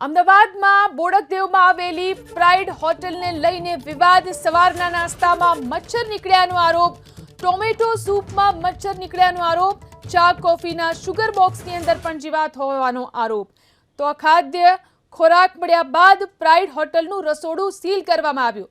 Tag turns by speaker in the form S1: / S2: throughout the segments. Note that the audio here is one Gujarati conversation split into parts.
S1: અમદાવાદમાં બોડકદેવમાં આવેલી પ્રાઇડ હોટલને લઈને વિવાદ, સવારના નાસ્તામાં મચ્છર નીકળ્યાનો આરોપ, ટોમેટો સૂપમાં મચ્છર નીકળ્યાનો આરોપ, ચા કોફીના શુગર બોક્સની અંદર પણ જીવાત હોવાનો આરોપ. તો અખાદ્ય ખોરાક મળ્યા બાદ પ્રાઇડ હોટલનું રસોડું સીલ કરવામાં આવ્યું.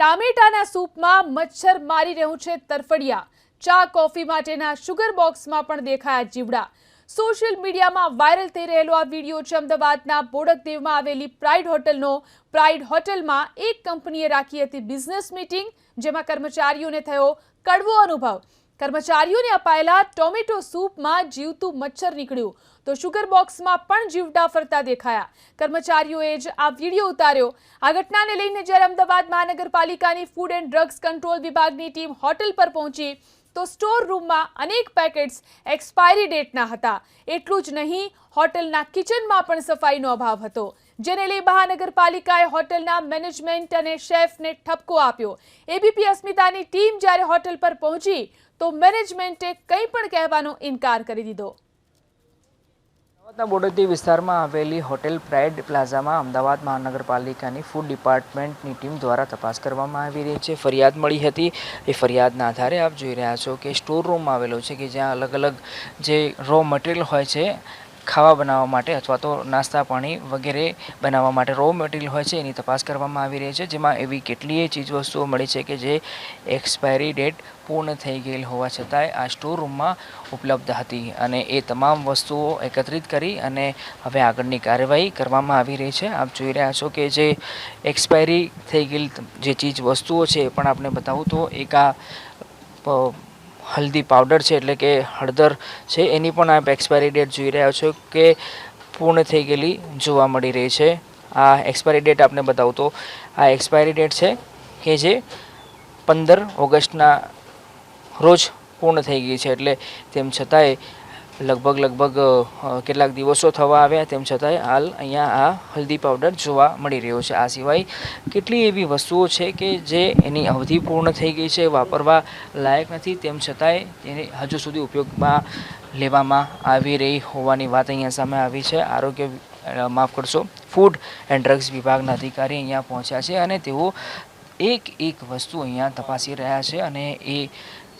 S1: ટામેટાના સૂપમાં મચ્છર મારી રહ્યું છે તરફડિયા. ચા કોફી માટેના શુગર બોક્સમાં પણ દેખાયા જીવડા. સોશિયલ મીડિયામાં વાયરલ થઈ રહેલો આ વીડિયો છે અમદાવાદના બોડકદેવમાં આવેલી પ્રાઇડ હોટલનો. પ્રાઇડ હોટલમાં એક કંપનીએ રાખી હતી બિઝનેસ મીટિંગ, જેમાં કર્મચારીઓને થયો કડવો અનુભવ. કર્મચારીઓને અપાયેલા ટોમેટો સૂપમાં જીવતું મચ્છર નીકળ્યું. તો શુગર બોક્સમાં પણ જીવડા ફરતા દેખાયા. કર્મચારીઓએ જ આ વીડિયો ઉતાર્યો. આ ઘટનાને લઈને જ્યારે અમદાવાદ મહાનગરપાલિકાની ફૂડ એન્ડ ડ્રગ્સ કંટ્રોલ વિભાગની ટીમ હોટેલ પર પહોંચી તો સ્ટોર રૂમમાં અનેક પેકેટ્સ એક્સપાયરી ડેટના હતા. એટલું જ નહીં, હોટલના કિચનમાં પણ સફાઈનો અભાવ હતો, જેને લઈ મહાનગરપાલિકાએ હોટલના મેનેજમેન્ટ અને શેફને ઠપકો આપ્યો. એબીપી અસ્મિતાની ટીમ જ્યારે હોટલ પર પહોંચી, તો મેનેજમેન્ટે કંઈ પણ કહેવાનો ઇનકાર કરી દીધો.
S2: અમદાવાદના બોડેલી વિસ્તારમાં આવેલી હોટેલ પ્રાઇડ પ્લાઝામાં અમદાવાદ મહાનગરપાલિકાની ફૂડ ડિપાર્ટમેન્ટની ટીમ દ્વારા તપાસ કરવામાં આવી રહી છે. ફરિયાદ મળી હતી. એ ફરિયાદના આધારે આપ જોઈ રહ્યા છો કે સ્ટોર રૂમ આવેલો છે કે જ્યાં અલગ અલગ જે રો મટીરિયલ હોય છે ખાવા બનાવવા માટે અથવા તો નાસ્તા પાણી વગેરે બનાવવા માટે રો મટીરિયલ હોય છે, એની તપાસ કરવામાં આવી રહી છે, જેમાં એવી કેટલીય ચીજવસ્તુઓ મળી છે કે જે એક્સપાયરી ડેટ પૂર્ણ થઈ ગયેલ હોવા છતાંય આ સ્ટોર રૂમમાં ઉપલબ્ધ હતી અને એ તમામ વસ્તુઓ એકત્રિત કરી અને હવે આગળની કાર્યવાહી કરવામાં આવી રહી છે. આપ જોઈ રહ્યા છો કે જે એક્સપાયરી થઈ ગયેલ જે ચીજ વસ્તુઓ છે એ પણ આપણે બતાવું તો એક આ હલ્દી પાવડર છે એટલે કે હળદર છે, એની પણ આપ એક્સપાયરી ડેટ જોઈ રહ્યા છો કે પૂર્ણ થઈ ગયેલી જોવા મળી રહી છે. આ એક્સપાયરી ડેટ આપને બતાવું તો, આ એક્સપાયરી ડેટ છે કે જે પંદર ઓગસ્ટના રોજ પૂર્ણ થઈ ગઈ છે, એટલે તેમ છતાંય લગભગ લગભગ કેટલાક દિવસો થવા આવ્યા તેમ છતાંય હાલ અહીંયા આ હલ્દી પાવડર જોવા મળી રહ્યો છે. આ સિવાય કેટલી એવી વસ્તુઓ છે કે જે એની અવધિ પૂર્ણ થઈ ગઈ છે, વાપરવા લાયક નથી તેમ છતાંય તેને હજુ સુધી ઉપયોગમાં લેવામાં આવી રહી હોવાની વાત અહીંયા સામે આવી છે. આરોગ્ય માફ કરશો, ફૂડ એન્ડ ડ્રગ્સ વિભાગના અધિકારી અહીંયા પહોંચ્યા છે અને તેઓ એક એક વસ્તુ અહીંયા તપાસી રહ્યા છે અને એ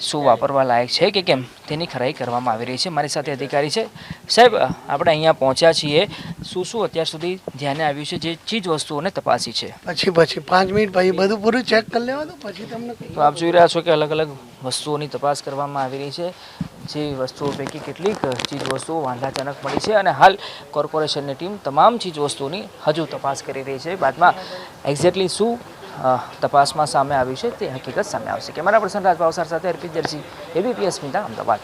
S2: શું વાપરવા લાયક છે કે કેમ? તેની ખરાઈ કરવામાં આવી રહી છે. મારી સાથે અધિકારી છે. સાહેબ આપણે અહીંયા પહોંચ્યા છીએ. શું શું અત્યાર સુધી ધ્યાને આવ્યું છે? જે ચીજ વસ્તુઓને તપાસી છે.
S3: પછી પછી પાંચ મિનિટ પછી બધું પૂરું ચેક કરી લેવા દો. પછી તમને
S2: તો આપ જોઈ રહ્યા છો કે અલગ અલગ વસ્તુઓની તપાસ કરવામાં આવી રહી છે. જે વસ્તુઓ પૈકી કેટલીક ચીજ વસ્તુઓ વાંધાજનક મળી છે અને હાલ કોર્પોરેશનની ટીમ તમામ ચીજ વસ્તુઓની હજુ તપાસ કરી રહી છે. બાદમાં એક્ઝેક્ટલી શું તપાસમાં સામે આવી છે તે હકીકત સામે આવશે. કેમેરા પર્સન રાજભાવસાર સાથે અર્પિત દરજી એબીપીએસ મિતા અમદાવાદ.